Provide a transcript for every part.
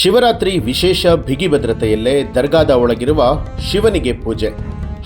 ಶಿವರಾತ್ರಿ ವಿಶೇಷ ಬಿಗಿ ಭದ್ರತೆಯಲ್ಲೇ ದರ್ಗಾದ ಒಳಗಿರುವ ಶಿವನಿಗೆ ಪೂಜೆ.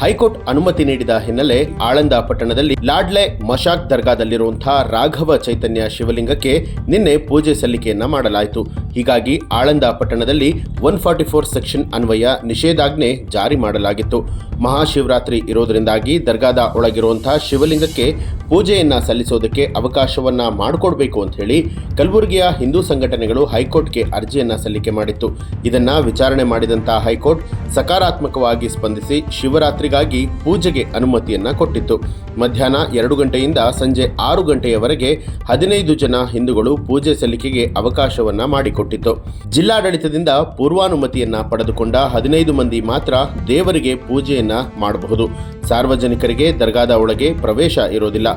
ಹೈಕೋರ್ಟ್ ಅನುಮತಿ ನೀಡಿದ ಹಿನ್ನೆಲೆ ಆಳಂದ ಪಟ್ಟಣದಲ್ಲಿ ಲಾಡ್ಲೆ ಮಶಾಕ್ ದರ್ಗಾದಲ್ಲಿರುವಂತಹ ರಾಘವ ಚೈತನ್ಯ ಶಿವಲಿಂಗಕ್ಕೆ ನಿನ್ನೆ ಪೂಜೆ ಸಲ್ಲಿಕೆಯನ್ನ ಮಾಡಲಾಯಿತು. ಹೀಗಾಗಿ ಆಳಂದ ಪಟ್ಟಣದಲ್ಲಿ ಒನ್ ಫಾರ್ಟಿ ಫೋರ್ ಸೆಕ್ಷನ್ ಅನ್ವಯ ನಿಷೇಧಾಜ್ಞೆ ಜಾರಿ ಮಾಡಲಾಗಿತ್ತು. ಮಹಾಶಿವರಾತ್ರಿ ಇರೋದರಿಂದಾಗಿ ದರ್ಗಾದ ಒಳಗಿರುವಂತಹ ಶಿವಲಿಂಗಕ್ಕೆ ಪೂಜೆಯನ್ನ ಸಲ್ಲಿಸೋದಕ್ಕೆ ಅವಕಾಶವನ್ನ ಮಾಡಿಕೊಡ್ಬೇಕು ಅಂತ ಹೇಳಿ ಕಲಬುರಗಿಯ ಹಿಂದೂ ಸಂಘಟನೆಗಳು ಹೈಕೋರ್ಟ್ಗೆ ಅರ್ಜಿಯನ್ನ ಸಲ್ಲಿಕೆ ಮಾಡಿತ್ತು. ಇದನ್ನ ವಿಚಾರಣೆ ಮಾಡಿದಂತಹ ಹೈಕೋರ್ಟ್ ಸಕಾರಾತ್ಮಕವಾಗಿ ಸ್ಪಂದಿಸಿ ಶಿವರಾತ್ರಿಗಾಗಿ ಪೂಜೆಗೆ ಅನುಮತಿಯನ್ನ ಕೊಟ್ಟಿತ್ತು. ಮಧ್ಯಾಹ್ನ ಎರಡು ಗಂಟೆಯಿಂದ ಸಂಜೆ ಆರು ಗಂಟೆಯವರೆಗೆ ಹದಿನೈದು ಜನ ಹಿಂದೂಗಳು ಪೂಜೆ ಸಲ್ಲಿಕೆಗೆ ಅವಕಾಶವನ್ನ ಮಾಡಿಕೊಟ್ಟಿತ್ತು ಜಿಲ್ಲಾಡಳಿತದಿಂದ ಪೂರ್ವಾನುಮತಿಯನ್ನ ಪಡೆದುಕೊಂಡ ಹದಿನೈದು ಮಂದಿ ಮಾತ್ರ ದೇವರಿಗೆ ಪೂಜೆಯನ್ನ ಮಾಡಬಹುದು. ಸಾರ್ವಜನಿಕರಿಗೆ ದರ್ಗಾದ ಒಳಗೆ ಪ್ರವೇಶ ಇರೋದಿಲ್ಲ.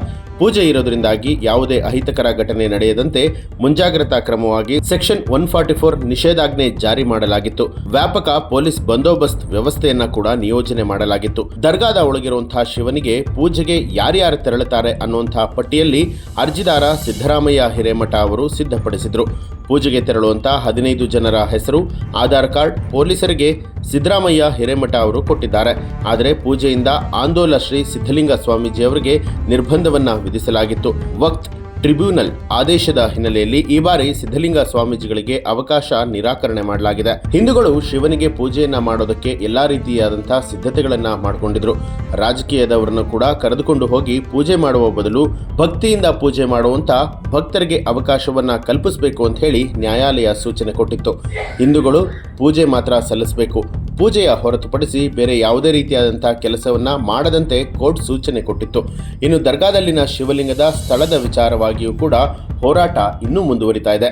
ಪೂಜೆ ಇರೋದ್ರಿಂದಾಗಿ ಯಾವುದೇ ಅಹಿತಕರ ಘಟನೆ ನಡೆಯದಂತೆ ಮುಂಜಾಗ್ರತಾ ಕ್ರಮವಾಗಿ ಸೆಕ್ಷನ್ ಒನ್ ಫಾರ್ಟಿ ಫೋರ್ ನಿಷೇಧಾಜ್ಞೆ ಜಾರಿ ಮಾಡಲಾಗಿತ್ತು. ವ್ಯಾಪಕ ಪೊಲೀಸ್ ಬಂದೋಬಸ್ತ್ ವ್ಯವಸ್ಥೆಯನ್ನ ಕೂಡ ನಿಯೋಜನೆ ಮಾಡಲಾಗಿತ್ತು. ದರ್ಗಾದ ಒಳಗಿರುವಂತಹ ಶಿವನಿಗೆ ಪೂಜೆಗೆ ಯಾರ್ಯಾರು ತೆರಳುತ್ತಾರೆ ಅನ್ನುವಂತಹ ಪಟ್ಟಿಯಲ್ಲಿ ಅರ್ಜಿದಾರ ಸಿದ್ದರಾಮಯ್ಯ ಹಿರೇಮಠ ಅವರು ಸಿದ್ಧಪಡಿಸಿದ್ರು. ಪೂಜೆಗೆ ತೆರಳುವಂತಹ ಹದಿನೈದು ಜನರ ಹೆಸರು, ಆಧಾರ್ ಕಾರ್ಡ್, ಪೊಲೀಸರಿಗೆ ಸಿದ್ದರಾಮಯ್ಯ ಹಿರೇಮಠ ಅವರು ಕೊಟ್ಟಿದ್ದಾರೆ. ಆದರೆ ಪೂಜೆಯಿಂದ ಆಂದೋಲ ಶ್ರೀ ಸಿದ್ಧಲಿಂಗ ಸ್ವಾಮೀಜಿ ಅವರಿಗೆ ನಿರ್ಬಂಧವನ್ನ ವಿಧಿಸಲಾಗಿತ್ತು. ವಕ್ತ್ ಟ್ರಿಬ್ಯುನಲ್ ಆದೇಶದ ಹಿನ್ನೆಲೆಯಲ್ಲಿ ಈ ಬಾರಿ ಸಿದ್ಧಲಿಂಗ ಸ್ವಾಮೀಜಿಗಳಿಗೆ ಅವಕಾಶ ನಿರಾಕರಣೆ ಮಾಡಲಾಗಿದೆ. ಹಿಂದೂಗಳು ಶಿವನಿಗೆ ಪೂಜೆಯನ್ನ ಮಾಡೋದಕ್ಕೆ ಎಲ್ಲಾ ರೀತಿಯಾದಂತಹ ಸಿದ್ಧತೆಗಳನ್ನ ಮಾಡಿಕೊಂಡಿದ್ರು. ರಾಜಕೀಯದವರನ್ನು ಕೂಡ ಕರೆದುಕೊಂಡು ಹೋಗಿ ಪೂಜೆ ಮಾಡುವ ಬದಲು ಭಕ್ತಿಯಿಂದ ಪೂಜೆ ಮಾಡುವಂತ ಭಕ್ತರಿಗೆ ಅವಕಾಶವನ್ನ ಕಲ್ಪಿಸಬೇಕು ಅಂತ ಹೇಳಿ ನ್ಯಾಯಾಲಯ ಸೂಚನೆ ಕೊಟ್ಟಿತ್ತು. ಹಿಂದೂಗಳು ಪೂಜೆ ಮಾತ್ರ ಸಲ್ಲಿಸಬೇಕು. ಪೂಜೆಯ ಹೊರತುಪಡಿಸಿ ಬೇರೆ ಯಾವುದೇ ರೀತಿಯಾದಂಥ ಕೆಲಸವನ್ನ ಮಾಡದಂತೆ ಕೋರ್ಟ್ ಸೂಚನೆ ಕೊಟ್ಟಿತ್ತು. ಇನ್ನು ದರ್ಗಾದಲ್ಲಿನ ಶಿವಲಿಂಗದ ಸ್ಥಳದ ವಿಚಾರವಾಗಿಯೂ ಕೂಡ ಹೋರಾಟ ಇನ್ನೂ ಮುಂದುವರಿತಾ ಇದೆ.